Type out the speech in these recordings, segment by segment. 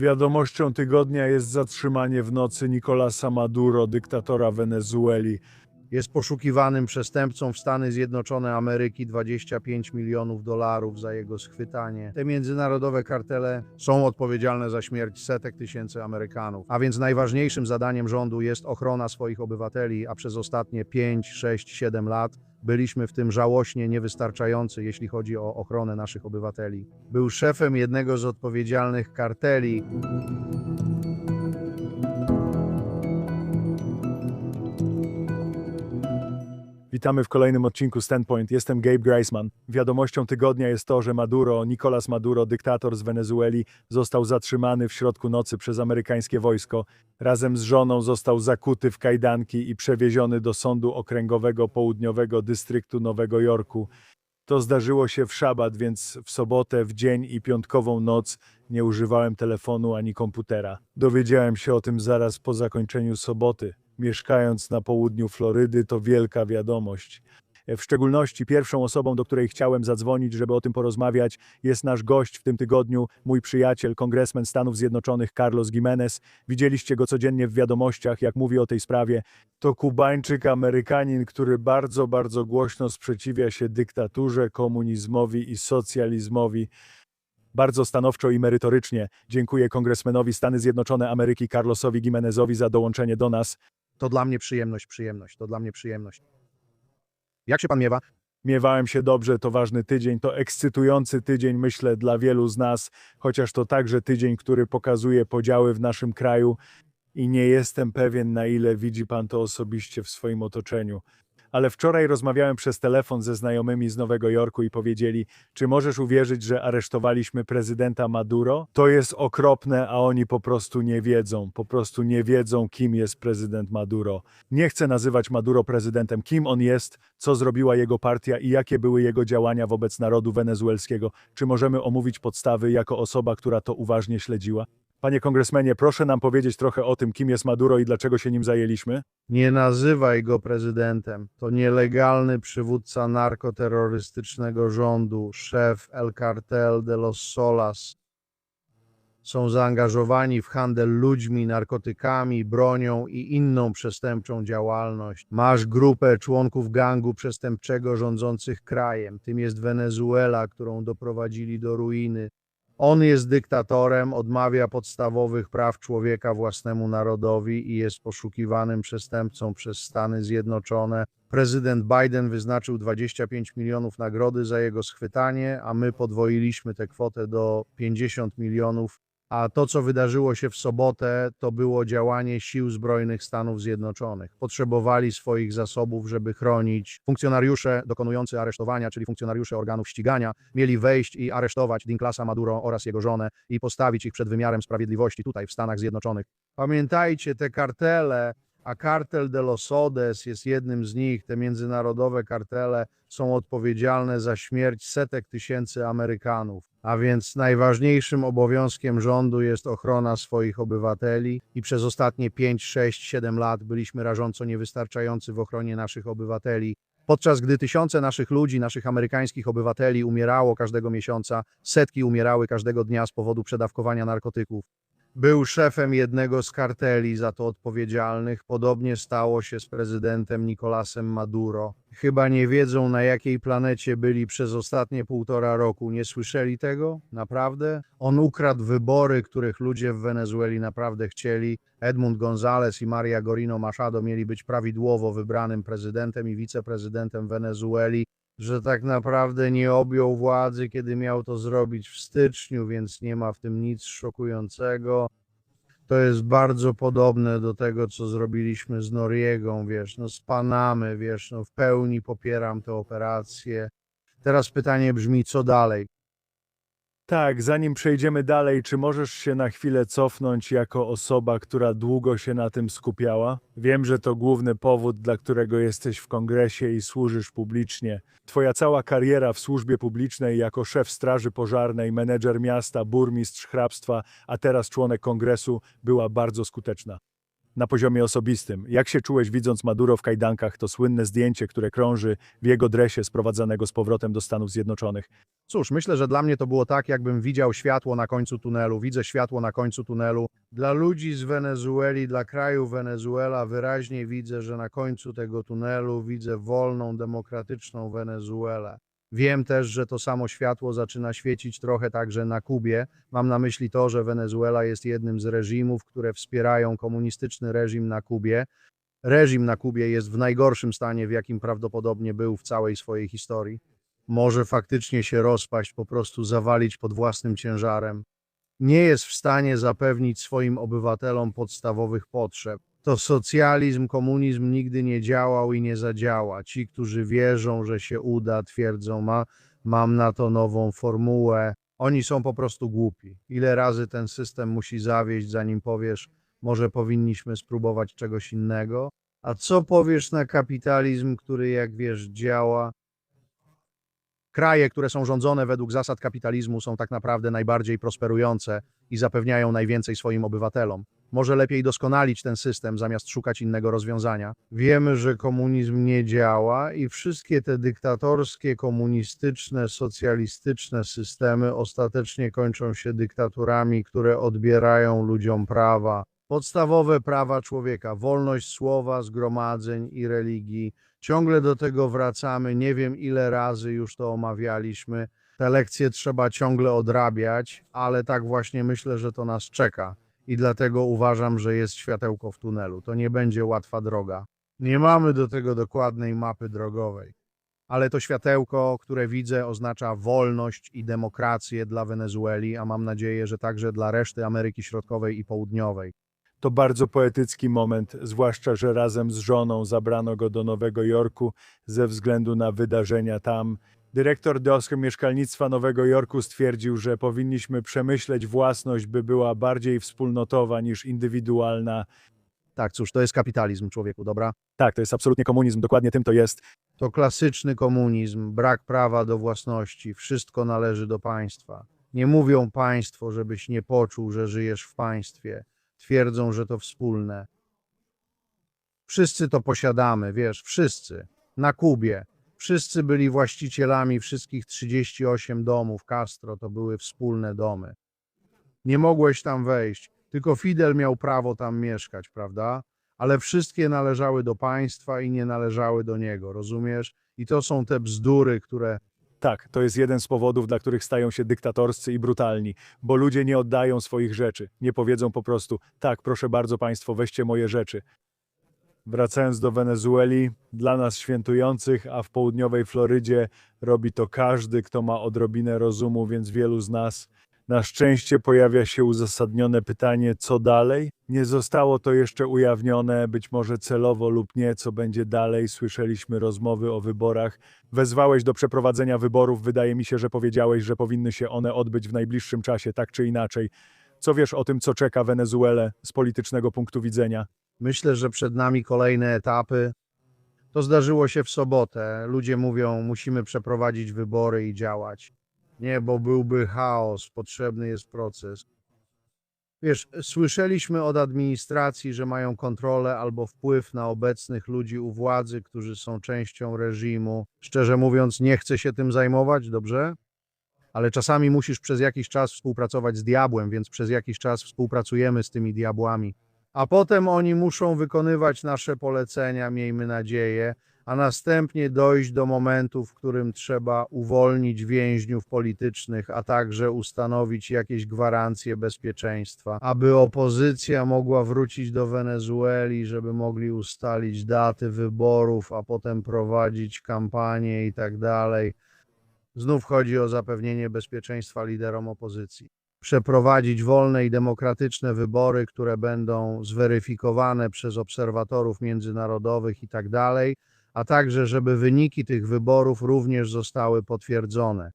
Wiadomością tygodnia jest zatrzymanie w nocy Nicolasa Maduro, dyktatora Wenezueli. Jest poszukiwanym przestępcą w Stany Zjednoczone Ameryki 25 milionów dolarów za jego schwytanie. Te międzynarodowe kartele są odpowiedzialne za śmierć setek tysięcy Amerykanów. A więc najważniejszym zadaniem rządu jest ochrona swoich obywateli, a przez ostatnie 5, 6, 7 lat byliśmy w tym żałośnie niewystarczający, jeśli chodzi o ochronę naszych obywateli. Był szefem jednego z odpowiedzialnych karteli, Witamy w kolejnym odcinku Standpoint. Jestem Gabe Greisman. Wiadomością tygodnia jest to, że Maduro, Nicolas Maduro, dyktator z Wenezueli, został zatrzymany w środku nocy przez amerykańskie wojsko. Razem z żoną został zakuty w kajdanki i przewieziony do sądu okręgowego południowego dystryktu Nowego Jorku. To zdarzyło się w szabat, więc w sobotę, w dzień i piątkową noc nie używałem telefonu ani komputera. Dowiedziałem się o tym zaraz po zakończeniu soboty. Mieszkając na południu Florydy, to wielka wiadomość. W szczególności pierwszą osobą, do której chciałem zadzwonić, żeby o tym porozmawiać, jest nasz gość w tym tygodniu, mój przyjaciel, kongresmen Stanów Zjednoczonych Carlos Gimenez. Widzieliście go codziennie w wiadomościach, jak mówi o tej sprawie. To Kubańczyk, Amerykanin, który bardzo, bardzo głośno sprzeciwia się dyktaturze, komunizmowi i socjalizmowi. Bardzo stanowczo i merytorycznie dziękuję kongresmenowi Stany Zjednoczone Ameryki Carlosowi Gimenezowi za dołączenie do nas. To dla mnie przyjemność, przyjemność, to dla mnie przyjemność. Jak się pan miewa? Miewałem się dobrze, to ważny tydzień, to ekscytujący tydzień, myślę, dla wielu z nas, chociaż to także tydzień, który pokazuje podziały w naszym kraju i nie jestem pewien, na ile widzi pan to osobiście w swoim otoczeniu. Ale wczoraj rozmawiałem przez telefon ze znajomymi z Nowego Jorku i powiedzieli, czy możesz uwierzyć, że aresztowaliśmy prezydenta Maduro? To jest okropne, a oni po prostu nie wiedzą, po prostu nie wiedzą, kim jest prezydent Maduro. Nie chcę nazywać Maduro prezydentem, kim on jest, co zrobiła jego partia i jakie były jego działania wobec narodu wenezuelskiego. Czy możemy omówić podstawy jako osoba, która to uważnie śledziła? Panie kongresmenie, proszę nam powiedzieć trochę o tym, kim jest Maduro i dlaczego się nim zajęliśmy? Nie nazywaj go prezydentem. To nielegalny przywódca narkoterrorystycznego rządu, szef El Cartel de los Solas. Są zaangażowani w handel ludźmi, narkotykami, bronią i inną przestępczą działalność. Masz grupę członków gangu przestępczego rządzących krajem. Tym jest Wenezuela, którą doprowadzili do ruiny. On jest dyktatorem, odmawia podstawowych praw człowieka własnemu narodowi i jest poszukiwanym przestępcą przez Stany Zjednoczone. Prezydent Biden wyznaczył 25 milionów nagrody za jego schwytanie, a my podwoiliśmy tę kwotę do 50 milionów. A to, co wydarzyło się w sobotę, to było działanie sił zbrojnych Stanów Zjednoczonych. Potrzebowali swoich zasobów, żeby chronić. Funkcjonariusze dokonujący aresztowania, czyli funkcjonariusze organów ścigania, mieli wejść i aresztować Dinklasa Maduro oraz jego żonę i postawić ich przed wymiarem sprawiedliwości tutaj w Stanach Zjednoczonych. Pamiętajcie, te kartele, a kartel de los Odes jest jednym z nich, te międzynarodowe kartele są odpowiedzialne za śmierć setek tysięcy Amerykanów. A więc najważniejszym obowiązkiem rządu jest ochrona swoich obywateli i przez ostatnie 5, 6, 7 lat byliśmy rażąco niewystarczający w ochronie naszych obywateli. Podczas gdy tysiące naszych ludzi, naszych amerykańskich obywateli umierało każdego miesiąca, setki umierały każdego dnia z powodu przedawkowania narkotyków. Był szefem jednego z karteli za to odpowiedzialnych. Podobnie stało się z prezydentem Nicolasem Maduro. Chyba nie wiedzą, na jakiej planecie byli przez ostatnie półtora roku. Nie słyszeli tego? Naprawdę? On ukradł wybory, których ludzie w Wenezueli naprawdę chcieli. Edmund González i Maria Gorino Machado mieli być prawidłowo wybranym prezydentem i wiceprezydentem Wenezueli że tak naprawdę nie objął władzy, kiedy miał to zrobić w styczniu, więc nie ma w tym nic szokującego. To jest bardzo podobne do tego, co zrobiliśmy z Noriegą, wiesz, no z Panamy, wiesz, no w pełni popieram tę operację. Teraz pytanie brzmi, co dalej? Tak, zanim przejdziemy dalej, czy możesz się na chwilę cofnąć jako osoba, która długo się na tym skupiała? Wiem, że to główny powód, dla którego jesteś w kongresie i służysz publicznie. Twoja cała kariera w służbie publicznej jako szef straży pożarnej, menedżer miasta, burmistrz hrabstwa, a teraz członek kongresu była bardzo skuteczna. Na poziomie osobistym, jak się czułeś widząc Maduro w kajdankach, to słynne zdjęcie, które krąży w jego dresie sprowadzanego z powrotem do Stanów Zjednoczonych? Cóż, myślę, że dla mnie to było tak, jakbym widział światło na końcu tunelu. Widzę światło na końcu tunelu. Dla ludzi z Wenezueli, dla kraju Wenezuela wyraźnie widzę, że na końcu tego tunelu widzę wolną, demokratyczną Wenezuelę. Wiem też, że to samo światło zaczyna świecić trochę także na Kubie. Mam na myśli to, że Wenezuela jest jednym z reżimów, które wspierają komunistyczny reżim na Kubie. Reżim na Kubie jest w najgorszym stanie, w jakim prawdopodobnie był w całej swojej historii może faktycznie się rozpaść, po prostu zawalić pod własnym ciężarem. Nie jest w stanie zapewnić swoim obywatelom podstawowych potrzeb. To socjalizm, komunizm nigdy nie działał i nie zadziała. Ci, którzy wierzą, że się uda, twierdzą, ma, mam na to nową formułę. Oni są po prostu głupi. Ile razy ten system musi zawieść, zanim powiesz, może powinniśmy spróbować czegoś innego? A co powiesz na kapitalizm, który, jak wiesz, działa? Kraje, które są rządzone według zasad kapitalizmu, są tak naprawdę najbardziej prosperujące i zapewniają najwięcej swoim obywatelom. Może lepiej doskonalić ten system, zamiast szukać innego rozwiązania. Wiemy, że komunizm nie działa i wszystkie te dyktatorskie, komunistyczne, socjalistyczne systemy ostatecznie kończą się dyktaturami, które odbierają ludziom prawa. Podstawowe prawa człowieka, wolność słowa, zgromadzeń i religii. Ciągle do tego wracamy, nie wiem ile razy już to omawialiśmy. Te lekcje trzeba ciągle odrabiać, ale tak właśnie myślę, że to nas czeka. I dlatego uważam, że jest światełko w tunelu. To nie będzie łatwa droga. Nie mamy do tego dokładnej mapy drogowej. Ale to światełko, które widzę, oznacza wolność i demokrację dla Wenezueli, a mam nadzieję, że także dla reszty Ameryki Środkowej i Południowej. To bardzo poetycki moment, zwłaszcza, że razem z żoną zabrano go do Nowego Jorku ze względu na wydarzenia tam. Dyrektor DOSK Mieszkalnictwa Nowego Jorku stwierdził, że powinniśmy przemyśleć własność, by była bardziej wspólnotowa niż indywidualna. Tak, cóż, to jest kapitalizm człowieku, dobra? Tak, to jest absolutnie komunizm, dokładnie tym to jest. To klasyczny komunizm, brak prawa do własności, wszystko należy do państwa. Nie mówią państwo, żebyś nie poczuł, że żyjesz w państwie. Twierdzą, że to wspólne. Wszyscy to posiadamy, wiesz, wszyscy. Na Kubie. Wszyscy byli właścicielami wszystkich 38 domów Castro, to były wspólne domy. Nie mogłeś tam wejść, tylko Fidel miał prawo tam mieszkać, prawda? Ale wszystkie należały do państwa i nie należały do niego, rozumiesz? I to są te bzdury, które Tak, to jest jeden z powodów, dla których stają się dyktatorscy i brutalni, bo ludzie nie oddają swoich rzeczy. Nie powiedzą po prostu: tak, proszę bardzo Państwo, weźcie moje rzeczy. Wracając do Wenezueli, dla nas świętujących, a w południowej Florydzie robi to każdy, kto ma odrobinę rozumu, więc wielu z nas. Na szczęście pojawia się uzasadnione pytanie, co dalej? Nie zostało to jeszcze ujawnione, być może celowo lub nie, co będzie dalej. Słyszeliśmy rozmowy o wyborach. Wezwałeś do przeprowadzenia wyborów. Wydaje mi się, że powiedziałeś, że powinny się one odbyć w najbliższym czasie, tak czy inaczej. Co wiesz o tym, co czeka Wenezuelę z politycznego punktu widzenia? Myślę, że przed nami kolejne etapy. To zdarzyło się w sobotę. Ludzie mówią, musimy przeprowadzić wybory i działać. Nie, bo byłby chaos, potrzebny jest proces. Wiesz, słyszeliśmy od administracji, że mają kontrolę albo wpływ na obecnych ludzi u władzy, którzy są częścią reżimu. Szczerze mówiąc, nie chcę się tym zajmować, dobrze? Ale czasami musisz przez jakiś czas współpracować z diabłem, więc przez jakiś czas współpracujemy z tymi diabłami. A potem oni muszą wykonywać nasze polecenia, miejmy nadzieję, a następnie dojść do momentu, w którym trzeba uwolnić więźniów politycznych, a także ustanowić jakieś gwarancje bezpieczeństwa, aby opozycja mogła wrócić do Wenezueli, żeby mogli ustalić daty wyborów, a potem prowadzić kampanię i tak dalej. Znów chodzi o zapewnienie bezpieczeństwa liderom opozycji przeprowadzić wolne i demokratyczne wybory, które będą zweryfikowane przez obserwatorów międzynarodowych i tak dalej, a także żeby wyniki tych wyborów również zostały potwierdzone.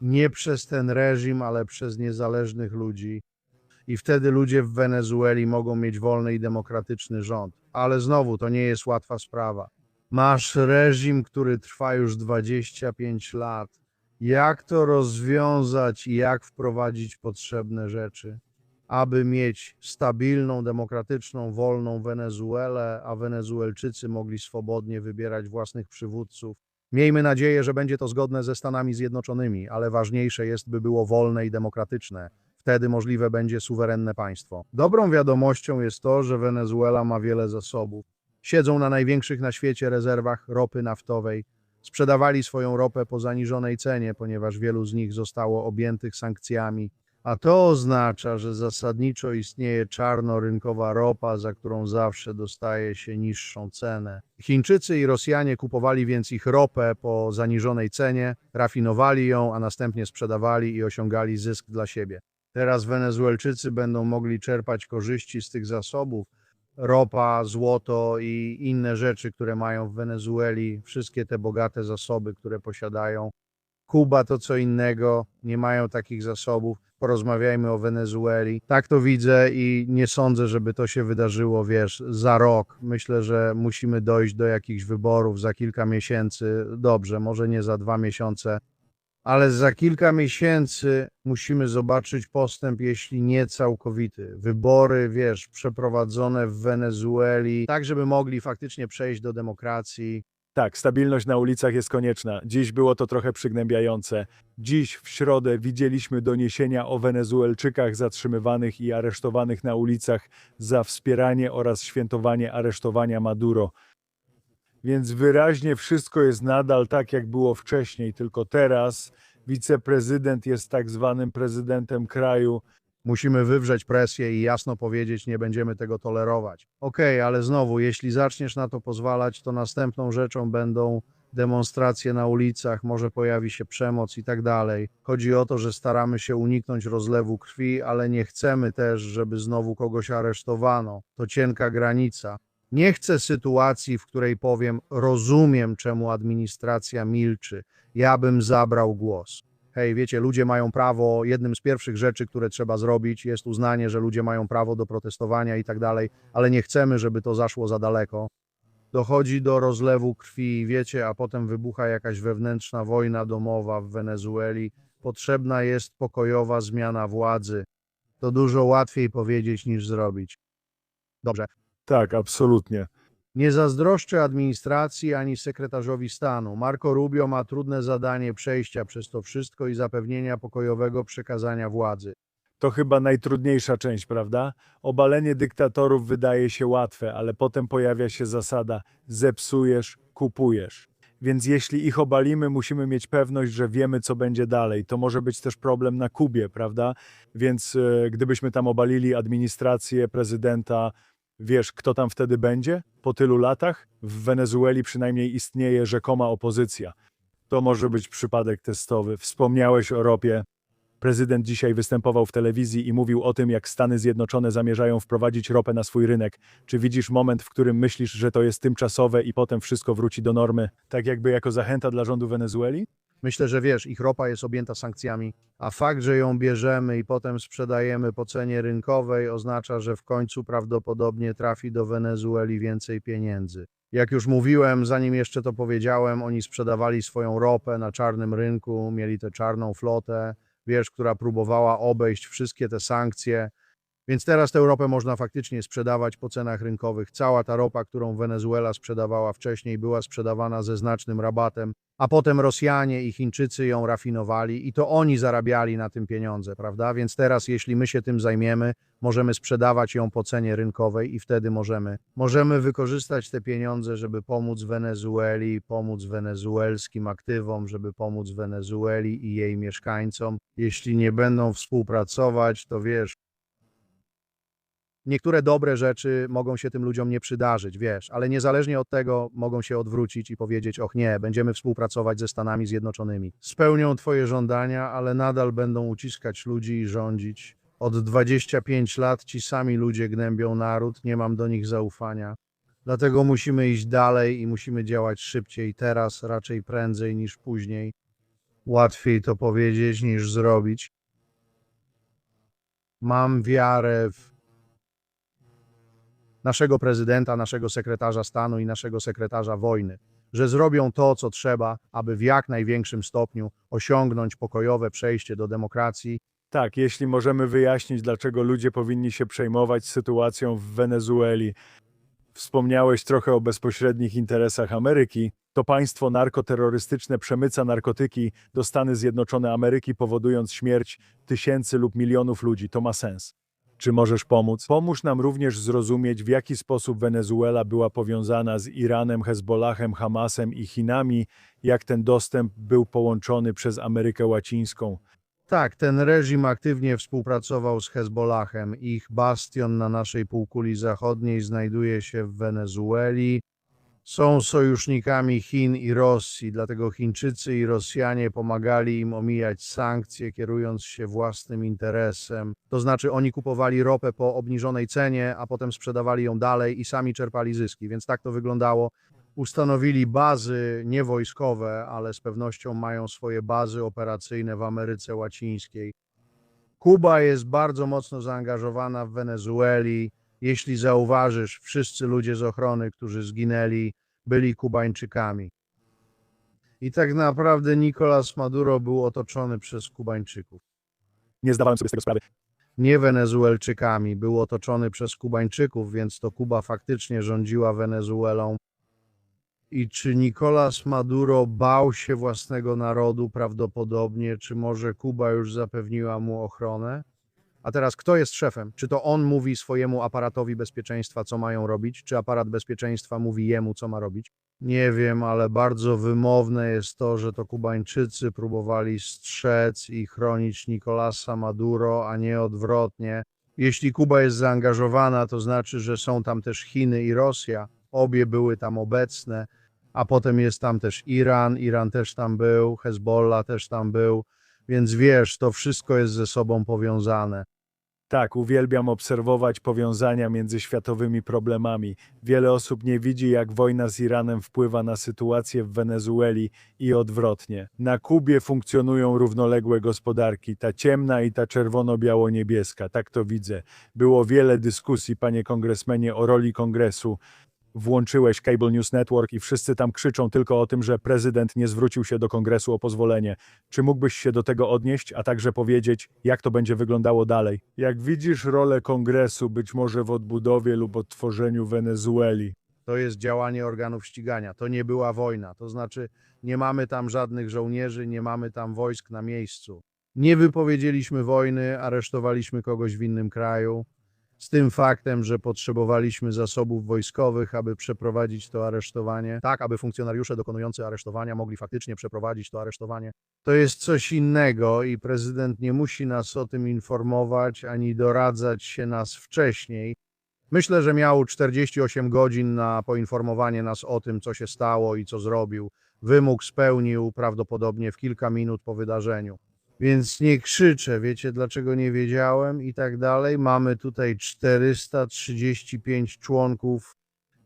Nie przez ten reżim, ale przez niezależnych ludzi. I wtedy ludzie w Wenezueli mogą mieć wolny i demokratyczny rząd. Ale znowu, to nie jest łatwa sprawa. Masz reżim, który trwa już 25 lat jak to rozwiązać i jak wprowadzić potrzebne rzeczy. aby mieć stabilną, demokratyczną, wolną Wenezuelę, a Wenezuelczycy mogli swobodnie wybierać własnych przywódców. Miejmy nadzieję, że będzie to zgodne ze Stanami Zjednoczonymi, ale ważniejsze jest, by było wolne i demokratyczne. Wtedy możliwe będzie suwerenne państwo. Dobrą wiadomością jest to, że Wenezuela ma wiele zasobów. Siedzą na największych na świecie rezerwach ropy naftowej. Sprzedawali swoją ropę po zaniżonej cenie, ponieważ wielu z nich zostało objętych sankcjami. A to oznacza, że zasadniczo istnieje czarnorynkowa ropa, za którą zawsze dostaje się niższą cenę. Chińczycy i Rosjanie kupowali więc ich ropę po zaniżonej cenie, rafinowali ją, a następnie sprzedawali i osiągali zysk dla siebie. Teraz Wenezuelczycy będą mogli czerpać korzyści z tych zasobów. Ropa, złoto i inne rzeczy, które mają w Wenezueli, wszystkie te bogate zasoby, które posiadają. Kuba to co innego, nie mają takich zasobów. Porozmawiajmy o Wenezueli. Tak to widzę i nie sądzę, żeby to się wydarzyło, wiesz, za rok. Myślę, że musimy dojść do jakichś wyborów za kilka miesięcy. Dobrze, może nie za dwa miesiące, ale za kilka miesięcy musimy zobaczyć postęp, jeśli nie całkowity. Wybory, wiesz, przeprowadzone w Wenezueli, tak żeby mogli faktycznie przejść do demokracji. Tak, stabilność na ulicach jest konieczna. Dziś było to trochę przygnębiające. Dziś w środę widzieliśmy doniesienia o Wenezuelczykach zatrzymywanych i aresztowanych na ulicach za wspieranie oraz świętowanie aresztowania Maduro. Więc wyraźnie wszystko jest nadal tak, jak było wcześniej, tylko teraz wiceprezydent jest tak zwanym prezydentem kraju. Musimy wywrzeć presję i jasno powiedzieć, nie będziemy tego tolerować. Okej, ale znowu, jeśli zaczniesz na to pozwalać, to następną rzeczą będą demonstracje na ulicach, może pojawi się przemoc i tak dalej. Chodzi o to, że staramy się uniknąć rozlewu krwi, ale nie chcemy też, żeby znowu kogoś aresztowano. To cienka granica. Nie chcę sytuacji, w której powiem, rozumiem, czemu administracja milczy. Ja bym zabrał głos. Hej, wiecie, ludzie mają prawo, jednym z pierwszych rzeczy, które trzeba zrobić, jest uznanie, że ludzie mają prawo do protestowania i tak dalej, ale nie chcemy, żeby to zaszło za daleko. Dochodzi do rozlewu krwi, wiecie, a potem wybucha jakaś wewnętrzna wojna domowa w Wenezueli. Potrzebna jest pokojowa zmiana władzy. To dużo łatwiej powiedzieć niż zrobić. Dobrze, Tak, absolutnie. nie zazdroszczę administracji ani sekretarzowi stanu. Marco Rubio ma trudne zadanie przejścia przez to wszystko i zapewnienia pokojowego przekazania władzy. To chyba najtrudniejsza część, prawda? Obalenie dyktatorów wydaje się łatwe, ale potem pojawia się zasada: zepsujesz, kupujesz. Więc jeśli ich obalimy, musimy mieć pewność, że wiemy, co będzie dalej. To może być też problem na Kubie, prawda? Więc e, gdybyśmy tam obalili administrację prezydenta, wiesz, kto tam wtedy będzie? Po tylu latach? W Wenezueli przynajmniej istnieje rzekoma opozycja. To może być przypadek testowy. Wspomniałeś o ropie. Prezydent dzisiaj występował w telewizji i mówił o tym, jak Stany Zjednoczone zamierzają wprowadzić ropę na swój rynek. Czy widzisz moment, w którym myślisz, że to jest tymczasowe i potem wszystko wróci do normy, tak jakby jako zachęta dla rządu Wenezueli? Myślę, że wiesz, ich ropa jest objęta sankcjami, a fakt, że ją bierzemy i potem sprzedajemy po cenie rynkowej, oznacza, że w końcu prawdopodobnie trafi do Wenezueli więcej pieniędzy. Jak już mówiłem, zanim jeszcze to powiedziałem, oni sprzedawali swoją ropę na czarnym rynku, mieli tę czarną flotę, wiesz, która próbowała obejść wszystkie te sankcje. Więc teraz tę ropę można faktycznie sprzedawać po cenach rynkowych. Cała ta ropa, którą Wenezuela sprzedawała wcześniej, była sprzedawana ze znacznym rabatem, a potem Rosjanie i Chińczycy ją rafinowali i to oni zarabiali na tym pieniądze, prawda? Więc teraz, jeśli my się tym zajmiemy, możemy sprzedawać ją po cenie rynkowej i wtedy możemy, możemy wykorzystać te pieniądze, żeby pomóc Wenezueli, pomóc wenezuelskim aktywom, żeby pomóc Wenezueli i jej mieszkańcom. Jeśli nie będą współpracować, to wiesz, Niektóre dobre rzeczy mogą się tym ludziom nie przydarzyć, wiesz, ale niezależnie od tego mogą się odwrócić i powiedzieć: Och nie, będziemy współpracować ze Stanami Zjednoczonymi. Spełnią Twoje żądania, ale nadal będą uciskać ludzi i rządzić. Od 25 lat ci sami ludzie gnębią naród, nie mam do nich zaufania. Dlatego musimy iść dalej i musimy działać szybciej, teraz raczej prędzej niż później. Łatwiej to powiedzieć niż zrobić. Mam wiarę w naszego prezydenta, naszego sekretarza stanu i naszego sekretarza wojny, że zrobią to, co trzeba, aby w jak największym stopniu osiągnąć pokojowe przejście do demokracji Tak, jeśli możemy wyjaśnić, dlaczego ludzie powinni się przejmować sytuacją w Wenezueli. Wspomniałeś trochę o bezpośrednich interesach Ameryki. To państwo narkoterrorystyczne przemyca narkotyki do Stany Zjednoczone Ameryki, powodując śmierć tysięcy lub milionów ludzi. To ma sens. Czy możesz pomóc? Pomóż nam również zrozumieć, w jaki sposób Wenezuela była powiązana z Iranem, Hezbollahem, Hamasem i Chinami, jak ten dostęp był połączony przez Amerykę Łacińską. Tak, ten reżim aktywnie współpracował z Hezbollahem. Ich bastion na naszej półkuli zachodniej znajduje się w Wenezueli. Są sojusznikami Chin i Rosji, dlatego Chińczycy i Rosjanie pomagali im omijać sankcje, kierując się własnym interesem. To znaczy, oni kupowali ropę po obniżonej cenie, a potem sprzedawali ją dalej i sami czerpali zyski. Więc tak to wyglądało. Ustanowili bazy niewojskowe, ale z pewnością mają swoje bazy operacyjne w Ameryce Łacińskiej. Kuba jest bardzo mocno zaangażowana w Wenezueli. Jeśli zauważysz, wszyscy ludzie z ochrony, którzy zginęli, byli Kubańczykami. I tak naprawdę Nicolas Maduro był otoczony przez Kubańczyków. Nie zdawałem sobie z tego sprawy. Nie Wenezuelczykami, był otoczony przez Kubańczyków, więc to Kuba faktycznie rządziła Wenezuelą. I czy Nicolas Maduro bał się własnego narodu prawdopodobnie, czy może Kuba już zapewniła mu ochronę? A teraz kto jest szefem? Czy to on mówi swojemu aparatowi bezpieczeństwa, co mają robić, czy aparat bezpieczeństwa mówi jemu, co ma robić? Nie wiem, ale bardzo wymowne jest to, że to Kubańczycy próbowali strzec i chronić Nicolasa Maduro, a nie odwrotnie. Jeśli Kuba jest zaangażowana, to znaczy, że są tam też Chiny i Rosja. Obie były tam obecne, a potem jest tam też Iran. Iran też tam był, Hezbollah też tam był, więc wiesz, to wszystko jest ze sobą powiązane. Tak, uwielbiam obserwować powiązania między światowymi problemami. Wiele osób nie widzi, jak wojna z Iranem wpływa na sytuację w Wenezueli i odwrotnie. Na Kubie funkcjonują równoległe gospodarki, ta ciemna i ta czerwono-biało-niebieska, tak to widzę. Było wiele dyskusji, panie kongresmenie, o roli kongresu. Włączyłeś Cable News Network i wszyscy tam krzyczą tylko o tym, że prezydent nie zwrócił się do kongresu o pozwolenie. Czy mógłbyś się do tego odnieść, a także powiedzieć, jak to będzie wyglądało dalej? Jak widzisz rolę kongresu, być może w odbudowie lub odtworzeniu Wenezueli? To jest działanie organów ścigania. To nie była wojna. To znaczy, nie mamy tam żadnych żołnierzy, nie mamy tam wojsk na miejscu. Nie wypowiedzieliśmy wojny, aresztowaliśmy kogoś w innym kraju. Z tym faktem, że potrzebowaliśmy zasobów wojskowych, aby przeprowadzić to aresztowanie, tak aby funkcjonariusze dokonujący aresztowania mogli faktycznie przeprowadzić to aresztowanie. To jest coś innego i prezydent nie musi nas o tym informować ani doradzać się nas wcześniej. Myślę, że miał 48 godzin na poinformowanie nas o tym, co się stało i co zrobił. Wymóg spełnił prawdopodobnie w kilka minut po wydarzeniu. Więc nie krzyczę, wiecie dlaczego nie wiedziałem i tak dalej. Mamy tutaj 435 członków.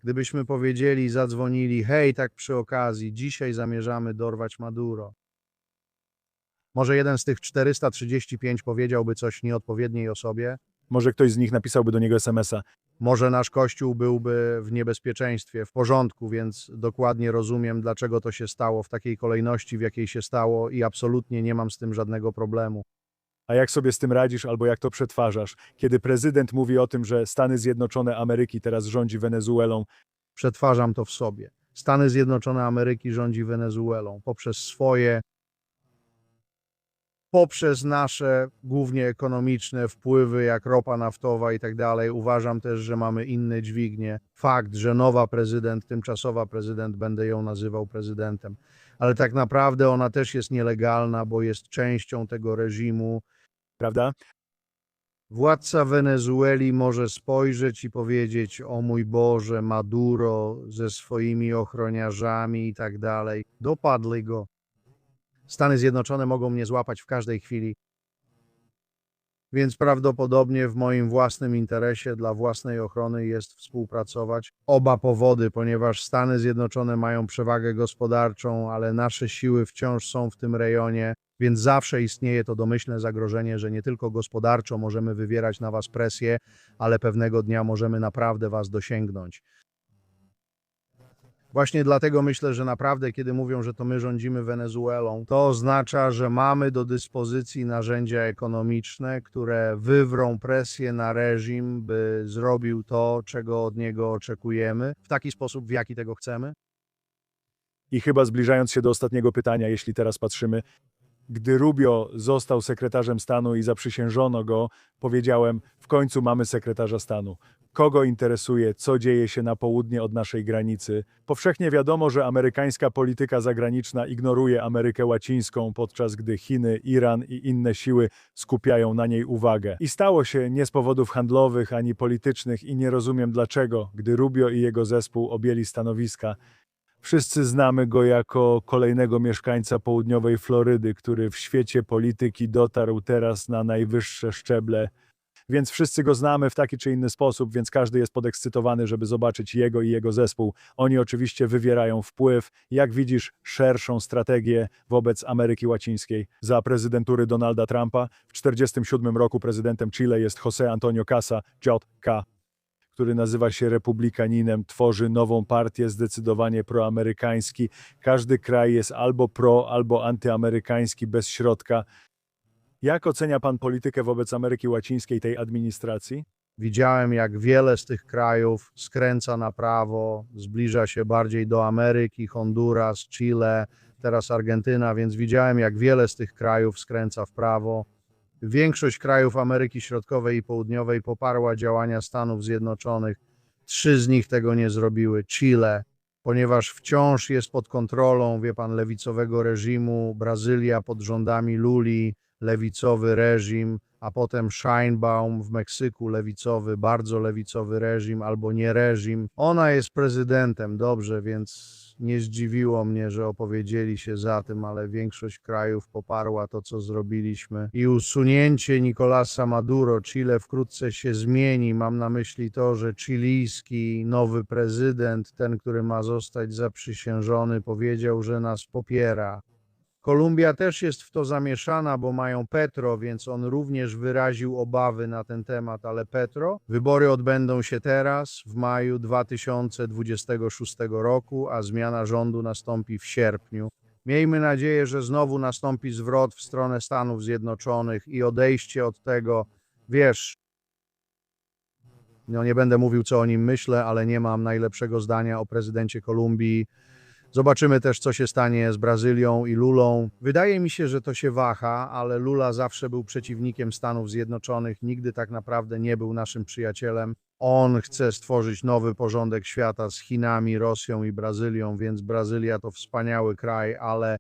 Gdybyśmy powiedzieli, zadzwonili, hej, tak przy okazji, dzisiaj zamierzamy dorwać Maduro. Może jeden z tych 435 powiedziałby coś nieodpowiedniej osobie? Może ktoś z nich napisałby do niego SMS-a. Może nasz kościół byłby w niebezpieczeństwie, w porządku, więc dokładnie rozumiem, dlaczego to się stało w takiej kolejności, w jakiej się stało, i absolutnie nie mam z tym żadnego problemu. A jak sobie z tym radzisz albo jak to przetwarzasz? Kiedy prezydent mówi o tym, że Stany Zjednoczone Ameryki teraz rządzi Wenezuelą, Przetwarzam to w sobie. Stany Zjednoczone Ameryki rządzi Wenezuelą poprzez swoje, poprzez nasze głównie ekonomiczne wpływy, jak ropa naftowa i tak dalej. Uważam też, że mamy inne dźwignie. Fakt, że nowa prezydent, tymczasowa prezydent, będę ją nazywał prezydentem, ale tak naprawdę ona też jest nielegalna, bo jest częścią tego reżimu. prawda? Władca Wenezueli może spojrzeć i powiedzieć: O mój Boże, Maduro ze swoimi ochroniarzami i tak dalej. Dopadli go. Stany Zjednoczone mogą mnie złapać w każdej chwili. Więc prawdopodobnie w moim własnym interesie dla własnej ochrony jest współpracować. Oba powody, ponieważ Stany Zjednoczone mają przewagę gospodarczą, ale nasze siły wciąż są w tym rejonie, więc zawsze istnieje to domyślne zagrożenie, że nie tylko gospodarczo możemy wywierać na Was presję, ale pewnego dnia możemy naprawdę Was dosięgnąć. Właśnie dlatego myślę, że naprawdę, kiedy mówią, że to my rządzimy Wenezuelą, to oznacza, że mamy do dyspozycji narzędzia ekonomiczne, które wywrą presję na reżim, by zrobił to, czego od niego oczekujemy, w taki sposób, w jaki tego chcemy. I chyba zbliżając się do ostatniego pytania, jeśli teraz patrzymy, gdy Rubio został sekretarzem stanu i zaprzysiężono go, powiedziałem: W końcu mamy sekretarza stanu. Kogo interesuje, co dzieje się na południe od naszej granicy? Powszechnie wiadomo, że amerykańska polityka zagraniczna ignoruje Amerykę Łacińską, podczas gdy Chiny, Iran i inne siły skupiają na niej uwagę. I stało się nie z powodów handlowych ani politycznych, i nie rozumiem dlaczego, gdy Rubio i jego zespół objęli stanowiska. Wszyscy znamy go jako kolejnego mieszkańca południowej Florydy, który w świecie polityki dotarł teraz na najwyższe szczeble. Więc wszyscy go znamy w taki czy inny sposób, więc każdy jest podekscytowany, żeby zobaczyć jego i jego zespół. Oni oczywiście wywierają wpływ, jak widzisz, szerszą strategię wobec Ameryki Łacińskiej. Za prezydentury Donalda Trumpa w 1947 roku prezydentem Chile jest José Antonio Casa, J.K który nazywa się Republikaninem, tworzy nową partię zdecydowanie proamerykański. Każdy kraj jest albo pro, albo antyamerykański bez środka. Jak ocenia pan politykę wobec Ameryki Łacińskiej tej administracji? Widziałem, jak wiele z tych krajów skręca na prawo, zbliża się bardziej do Ameryki, Honduras, Chile, teraz Argentyna, więc widziałem, jak wiele z tych krajów skręca w prawo. Większość krajów Ameryki Środkowej i Południowej poparła działania Stanów Zjednoczonych. Trzy z nich tego nie zrobiły. Chile, ponieważ wciąż jest pod kontrolą, wie pan, lewicowego reżimu. Brazylia pod rządami Luli, lewicowy reżim, a potem Scheinbaum w Meksyku, lewicowy, bardzo lewicowy reżim albo nie reżim. Ona jest prezydentem, dobrze, więc nie zdziwiło mnie, że opowiedzieli się za tym, ale większość krajów poparła to, co zrobiliśmy. I usunięcie Nicolasa Maduro, Chile wkrótce się zmieni. Mam na myśli to, że chilijski nowy prezydent, ten, który ma zostać zaprzysiężony, powiedział, że nas popiera. Kolumbia też jest w to zamieszana, bo mają Petro, więc on również wyraził obawy na ten temat, ale Petro, wybory odbędą się teraz, w maju 2026 roku, a zmiana rządu nastąpi w sierpniu. Miejmy nadzieję, że znowu nastąpi zwrot w stronę Stanów Zjednoczonych i odejście od tego, wiesz, no nie będę mówił, co o nim myślę, ale nie mam najlepszego zdania o prezydencie Kolumbii. Zobaczymy też, co się stanie z Brazylią i Lulą. Wydaje mi się, że to się waha, ale Lula zawsze był przeciwnikiem Stanów Zjednoczonych, nigdy tak naprawdę nie był naszym przyjacielem. On chce stworzyć nowy porządek świata z Chinami, Rosją i Brazylią, więc Brazylia to wspaniały kraj, ale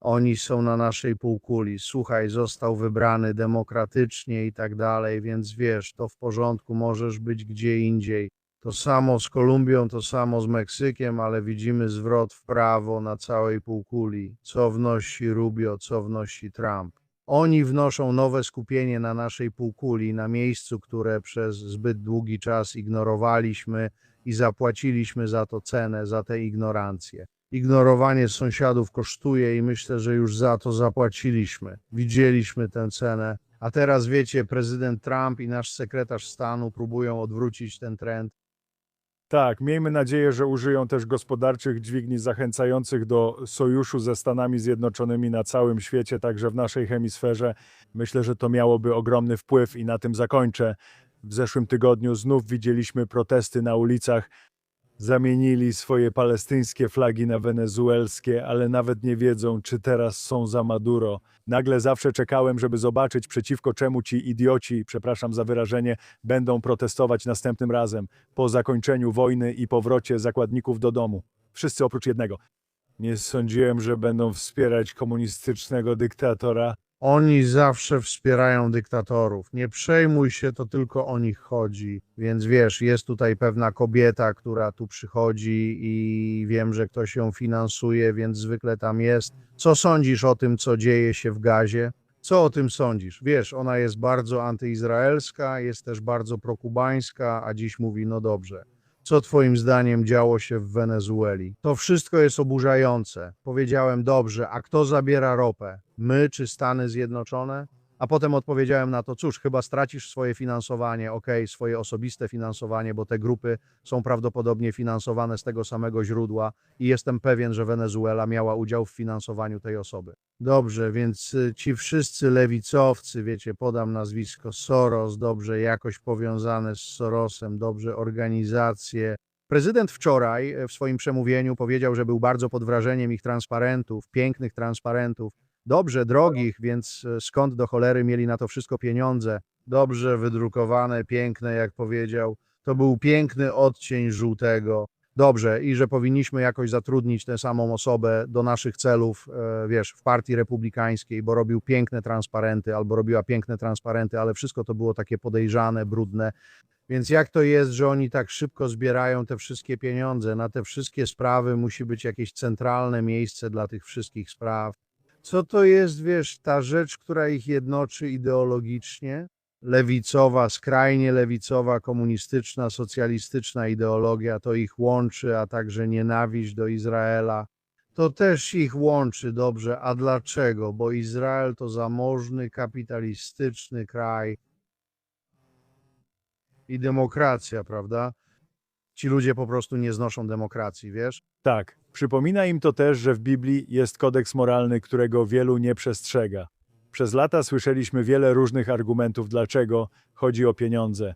oni są na naszej półkuli. Słuchaj, został wybrany demokratycznie i tak dalej, więc wiesz, to w porządku, możesz być gdzie indziej. To samo z Kolumbią, to samo z Meksykiem, ale widzimy zwrot w prawo na całej półkuli. Co wnosi Rubio, co wnosi Trump. Oni wnoszą nowe skupienie na naszej półkuli, na miejscu, które przez zbyt długi czas ignorowaliśmy i zapłaciliśmy za to cenę, za tę ignorancję. Ignorowanie sąsiadów kosztuje i myślę, że już za to zapłaciliśmy. Widzieliśmy tę cenę. A teraz wiecie, prezydent Trump i nasz sekretarz stanu próbują odwrócić ten trend. Tak, miejmy nadzieję, że użyją też gospodarczych dźwigni zachęcających do sojuszu ze Stanami Zjednoczonymi na całym świecie, także w naszej hemisferze. Myślę, że to miałoby ogromny wpływ i na tym zakończę. W zeszłym tygodniu znów widzieliśmy protesty na ulicach. Zamienili swoje palestyńskie flagi na wenezuelskie, ale nawet nie wiedzą, czy teraz są za Maduro. Nagle zawsze czekałem, żeby zobaczyć, przeciwko czemu ci idioci, przepraszam za wyrażenie, będą protestować następnym razem, po zakończeniu wojny i powrocie zakładników do domu. Wszyscy oprócz jednego. Nie sądziłem, że będą wspierać komunistycznego dyktatora. Oni zawsze wspierają dyktatorów. Nie przejmuj się, to tylko o nich chodzi. Więc wiesz, jest tutaj pewna kobieta, która tu przychodzi i wiem, że ktoś ją finansuje, więc zwykle tam jest. Co sądzisz o tym, co dzieje się w Gazie? Co o tym sądzisz? Wiesz, ona jest bardzo antyizraelska, jest też bardzo prokubańska, a dziś mówi, no dobrze. Co Twoim zdaniem działo się w Wenezueli? To wszystko jest oburzające. Powiedziałem dobrze, a kto zabiera ropę? My czy Stany Zjednoczone? A potem odpowiedziałem na to, cóż, chyba stracisz swoje finansowanie, okej, swoje osobiste finansowanie, bo te grupy są prawdopodobnie finansowane z tego samego źródła i jestem pewien, że Wenezuela miała udział w finansowaniu tej osoby. Dobrze, więc y, ci wszyscy lewicowcy, wiecie, podam nazwisko Soros, dobrze jakoś powiązane z Sorosem, dobrze organizacje. Prezydent wczoraj e, w swoim przemówieniu powiedział, że był bardzo pod wrażeniem ich transparentów, pięknych transparentów, dobrze drogich, więc e, skąd do cholery mieli na to wszystko pieniądze? Dobrze wydrukowane, piękne, jak powiedział. To był piękny odcień żółtego. Dobrze, i że powinniśmy jakoś zatrudnić tę samą osobę do naszych celów, e, wiesz, w partii republikańskiej, bo robił piękne transparenty albo robiła piękne transparenty, ale wszystko to było takie podejrzane, brudne. Więc jak to jest, że oni tak szybko zbierają te wszystkie pieniądze? Na te wszystkie sprawy musi być jakieś centralne miejsce dla tych wszystkich spraw. Co to jest, wiesz, ta rzecz, która ich jednoczy ideologicznie? Lewicowa, skrajnie lewicowa, komunistyczna, socjalistyczna ideologia to ich łączy, a także nienawiść do Izraela. To też ich łączy dobrze. A dlaczego? Bo Izrael to zamożny, kapitalistyczny kraj i demokracja, prawda? Ci ludzie po prostu nie znoszą demokracji, wiesz? Tak, przypomina im to też, że w Biblii jest kodeks moralny, którego wielu nie przestrzega. Przez lata słyszeliśmy wiele różnych argumentów, dlaczego chodzi o pieniądze.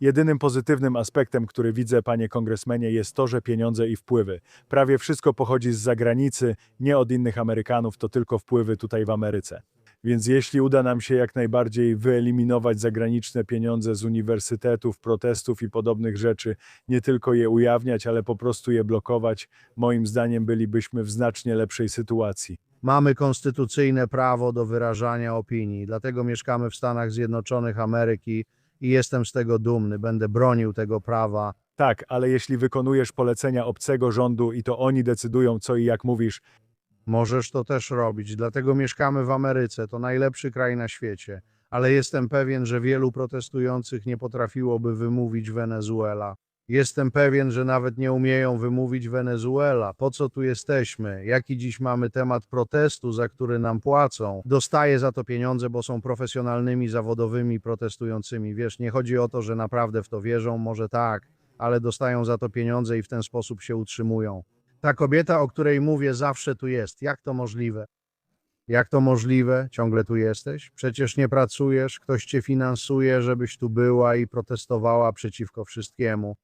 Jedynym pozytywnym aspektem, który widzę, panie kongresmenie, jest to, że pieniądze i wpływy. Prawie wszystko pochodzi z zagranicy, nie od innych Amerykanów, to tylko wpływy tutaj w Ameryce. Więc jeśli uda nam się jak najbardziej wyeliminować zagraniczne pieniądze z uniwersytetów, protestów i podobnych rzeczy, nie tylko je ujawniać, ale po prostu je blokować, moim zdaniem bylibyśmy w znacznie lepszej sytuacji. Mamy konstytucyjne prawo do wyrażania opinii, dlatego mieszkamy w Stanach Zjednoczonych Ameryki i jestem z tego dumny. Będę bronił tego prawa. Tak, ale jeśli wykonujesz polecenia obcego rządu i to oni decydują co i jak mówisz, Możesz to też robić, dlatego mieszkamy w Ameryce. To najlepszy kraj na świecie. Ale jestem pewien, że wielu protestujących nie potrafiłoby wymówić Wenezuela. Jestem pewien, że nawet nie umieją wymówić Wenezuela. Po co tu jesteśmy? Jaki dziś mamy temat protestu, za który nam płacą? Dostaję za to pieniądze, bo są profesjonalnymi, zawodowymi protestującymi. Wiesz, nie chodzi o to, że naprawdę w to wierzą, może tak, ale dostają za to pieniądze i w ten sposób się utrzymują. Ta kobieta, o której mówię, zawsze tu jest. Jak to możliwe? Jak to możliwe? Ciągle tu jesteś? Przecież nie pracujesz, ktoś cię finansuje, żebyś tu była i protestowała przeciwko wszystkiemu.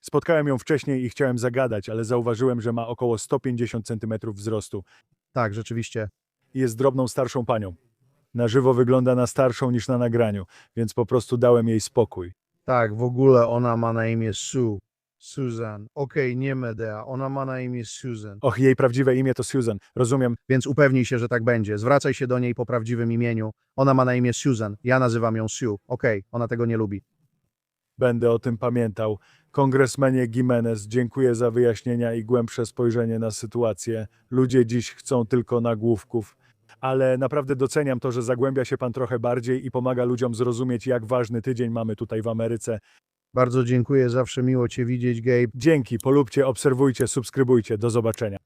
spotkałem ją wcześniej i chciałem zagadać, ale zauważyłem, że ma około 150 cm wzrostu Tak, rzeczywiście. jest drobną starszą panią. Na żywo wygląda na starszą niż na nagraniu, więc po prostu dałem jej spokój. Tak, w ogóle ona ma na imię Sue. Susan. Okej, nie Medea, ona ma na imię Susan. Och, jej prawdziwe imię to Susan. Rozumiem, Więc upewnij się, że tak będzie. Zwracaj się do niej po prawdziwym imieniu. Ona ma na imię Susan. Ja nazywam ją Sue. Okej, ona tego nie lubi. będę o tym pamiętał. Kongresmenie Jimenez, dziękuję za wyjaśnienia i głębsze spojrzenie na sytuację. Ludzie dziś chcą tylko nagłówków. Ale naprawdę doceniam to, że zagłębia się pan trochę bardziej i pomaga ludziom zrozumieć, jak ważny tydzień mamy tutaj w Ameryce. Bardzo dziękuję, zawsze miło Cię widzieć, Gabe. Dzięki, polubcie, obserwujcie, subskrybujcie. Do zobaczenia.